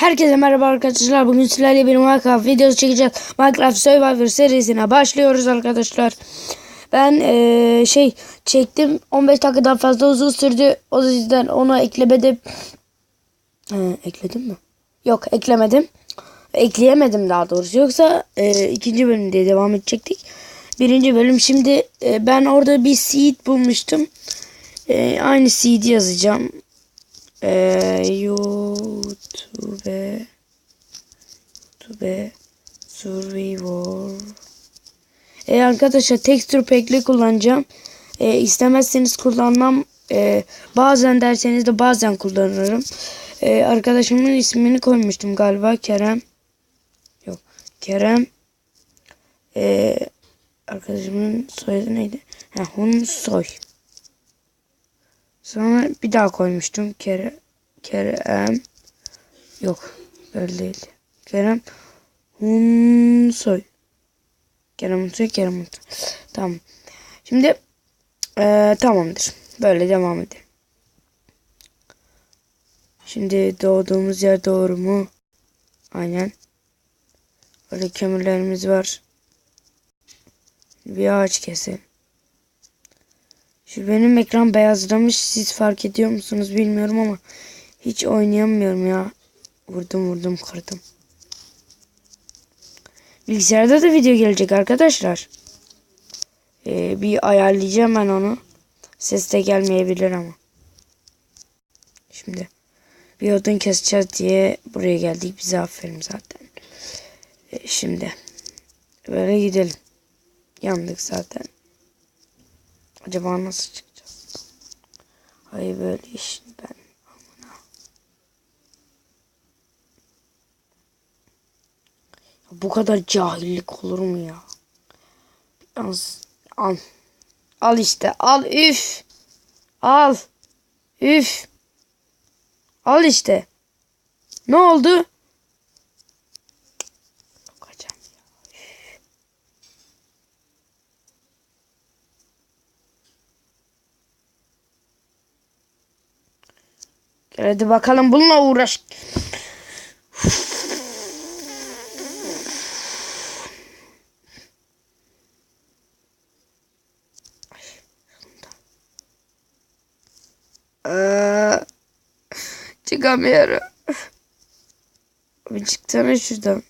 Herkese merhaba arkadaşlar. Bugün sizlerle bir Minecraft videosu çekeceğiz. Minecraft Survivor serisine başlıyoruz arkadaşlar. Ben eee, şey çektim. 15 dakikadan fazla uzun sürdü. O yüzden onu eklemedim. Ee, ekledim mi? Yok eklemedim. Ekleyemedim daha doğrusu. Yoksa eee, ikinci bölüm diye devam edecektik. Birinci bölüm. Şimdi eee, ben orada bir seed bulmuştum. Eee, aynı seed yazacağım. Ee, YouTube YouTube Survivor e, arkadaşlar texture pack'li kullanacağım. E, istemezseniz kullanmam. E, bazen derseniz de bazen kullanırım. E, arkadaşımın ismini koymuştum galiba Kerem. Yok Kerem. E, arkadaşımın soyadı neydi? Ha, Hun Soy. Sonra bir daha koymuştum. Kere, Kerem. Yok. Böyle değil. Kerem Hunsoy. Kerem Hunsoy, Kerem Hunsoy. Tamam. Şimdi eee, tamamdır. Böyle devam edelim. Şimdi doğduğumuz yer doğru mu? Aynen. Böyle kömürlerimiz var. Bir ağaç keselim. Şu benim ekran beyazlamış. Siz fark ediyor musunuz bilmiyorum ama hiç oynayamıyorum ya. Vurdum vurdum kırdım. Bilgisayarda da video gelecek arkadaşlar. Ee, bir ayarlayacağım ben onu. Ses de gelmeyebilir ama. Şimdi bir odun keseceğiz diye buraya geldik. Bize aferin zaten. Ee, şimdi böyle gidelim. Yandık zaten. Acaba nasıl çıkacağız? Hayır böyle iş ben amına. Ya bu kadar cahillik olur mu ya? Yalnız al. Al işte al üf. Al. Üf. Al işte. Ne oldu? Hadi bakalım bununla uğraş. Aa, çıkamıyorum. Bir çıksana şuradan.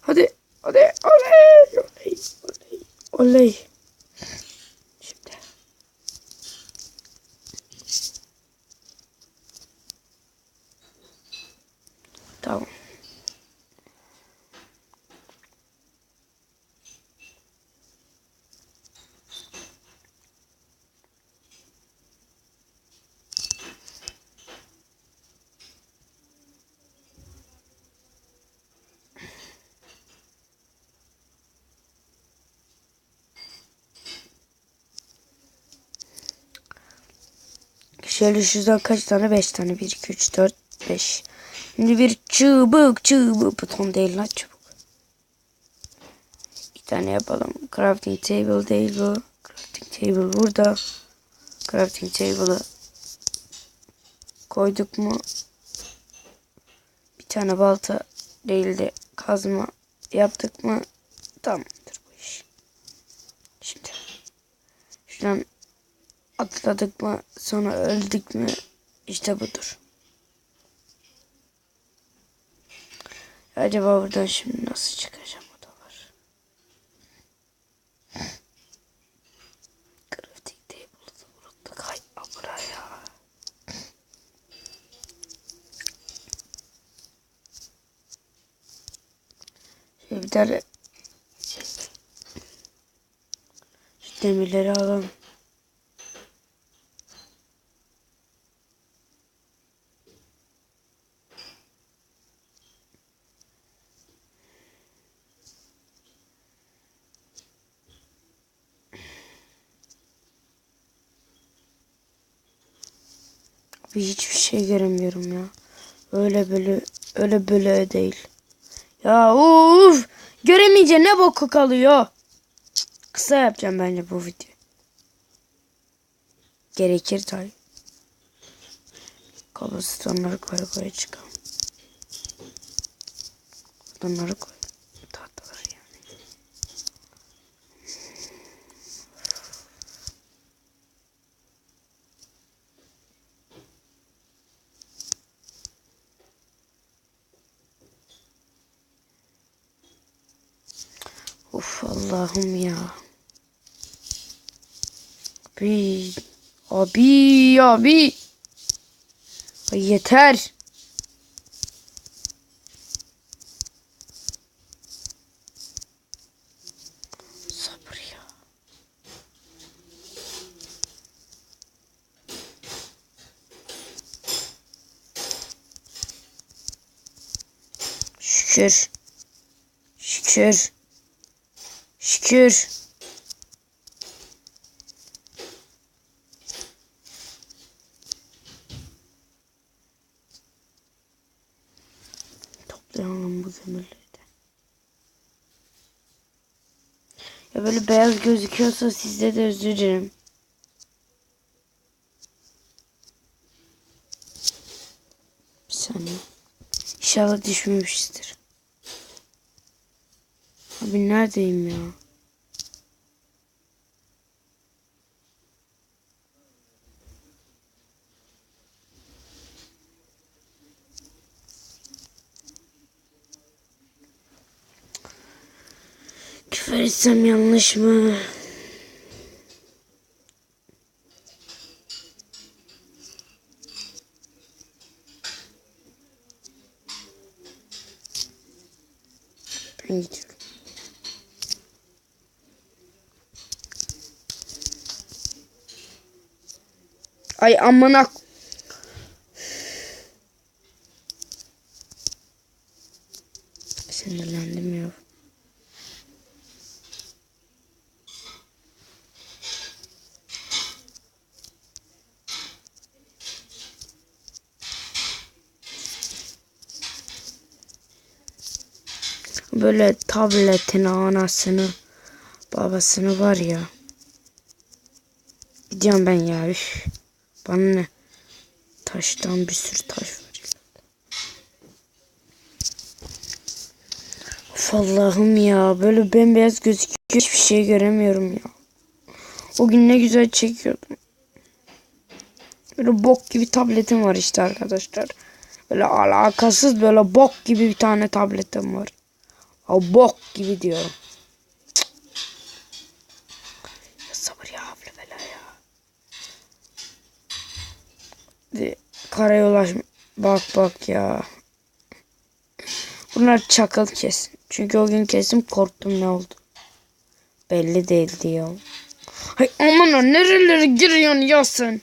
Hadi, hadi, oley, oley, oley, oley. Tamam. Şöyle şuradan kaç tane? 5 tane. 1, 2, 3, 4, 5. Şimdi bir çubuk çubuk. Buton değil lan çubuk. Bir tane yapalım. Crafting table değil bu. Crafting table burada. Crafting table'ı koyduk mu? Bir tane balta değil de kazma yaptık mı? Tamamdır bu iş. Şimdi şuradan atladık mı sonra öldük mü işte budur. Acaba buradan şimdi nasıl çıkacağım o da var. Crafting table'ı unuttuk. Hay buraya. Şöyle bir tane şu demirleri alalım. Abi hiçbir şey göremiyorum ya. Öyle böyle öyle böyle değil. Ya uf göremeyince ne boku kalıyor. Kısa yapacağım bence bu video. Gerekir tabii. Kablostanları koy koy çıkalım. Bunları koy. Of Allah'ım ya. Abi. Abi abi. Ay yeter. Sabır ya. Şükür. Şükür. Şükür. Toplayalım bu kömürleri de. Ya böyle beyaz gözüküyorsa sizde de özür dilerim. Bir saniye. İnşallah düşmemiştir. Abi neredeyim ya? Küfür etsem yanlış mı? Ben gidiyorum. Ay amına k- Sinirlendim ya. Böyle tabletin anasını babasını var ya. Gidiyorum ben ya. Üf. Bana ne? Taştan bir sürü taş var. Of Allah'ım ya. Böyle bembeyaz gözüküyor. Hiçbir şey göremiyorum ya. O gün ne güzel çekiyordum. Böyle bok gibi tabletim var işte arkadaşlar. Böyle alakasız böyle bok gibi bir tane tabletim var. O bok gibi diyorum. Ya sabır ya havle bela ya. De, karayolaş bak bak ya. Bunlar çakal kesin. Çünkü o gün kesin korktum ne oldu. Belli değildi ya. Hay aman nerelere giriyorsun ya sen?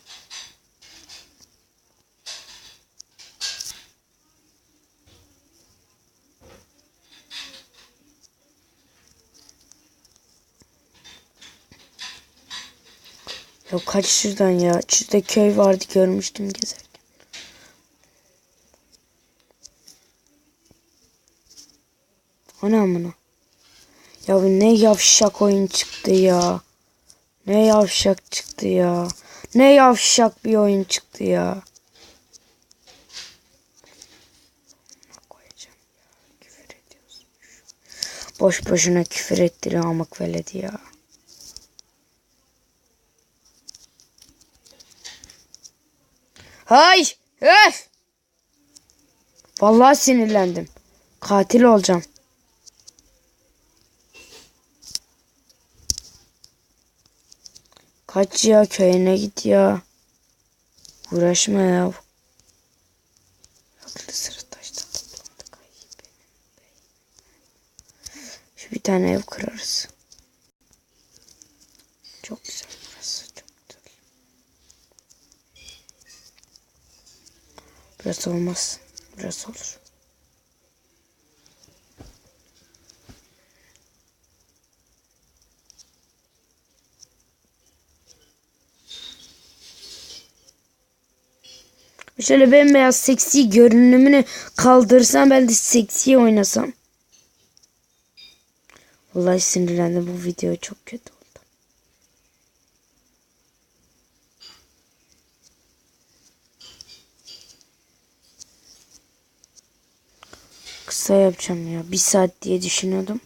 Ya kaç şuradan ya. Şurada köy vardı görmüştüm gezerken. Ana amına. Ya bu ne yavşak oyun çıktı ya. Ne yavşak çıktı ya. Ne yavşak bir oyun çıktı ya. Boş boşuna küfür ettiriyor amak veledi ya. Hay! Öf! Vallahi sinirlendim. Katil olacağım. Kaç ya köyüne git ya. Uğraşma ya. Şu bir tane ev kurarız. Çok güzel burası. Çok güzel. Burası olmaz. Burası olur. Şöyle bembeyaz seksi görünümünü kaldırsam ben de seksi oynasam. Vallahi sinirlendim bu video çok kötü kısa yapacağım ya. Bir saat diye düşünüyordum.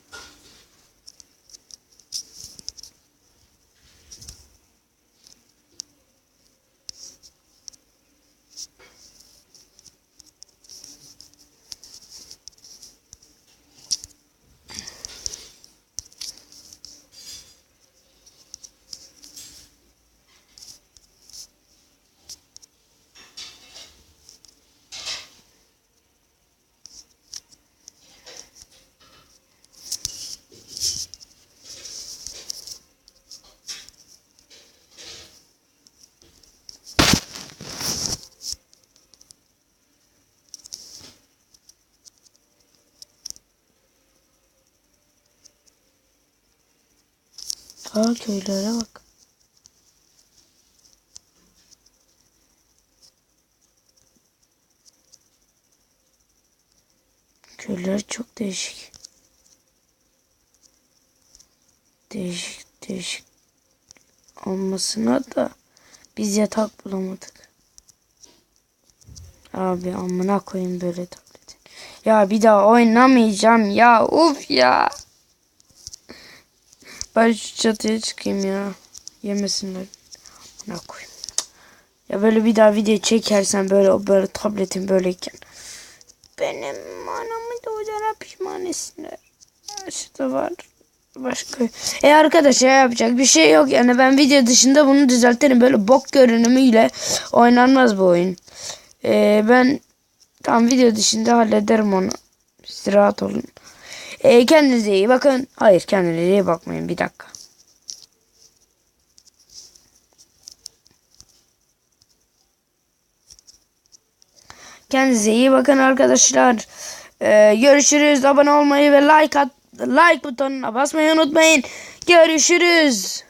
Aa köylere bak. Köyler çok değişik. Değişik değişik olmasına da biz yatak bulamadık. Abi amına koyayım böyle tabletin. Ya bir daha oynamayacağım ya. Uf ya. Ben şu çatıya çıkayım ya. Yemesinler. Amına koyayım. Ya böyle bir daha video çekersen böyle böyle tabletin böyleyken. Benim anamı da hocana pişman etsinler. Şurada var. Başka. E arkadaşlar yapacak bir şey yok. Yani ben video dışında bunu düzeltirim. Böyle bok görünümüyle oynanmaz bu oyun. E, ben tam video dışında hallederim onu. Siz rahat olun. E, kendinize iyi bakın. Hayır kendinize iyi bakmayın. Bir dakika. Kendinize iyi bakın arkadaşlar. Ee, görüşürüz. Abone olmayı ve like at like butonuna basmayı unutmayın. Görüşürüz.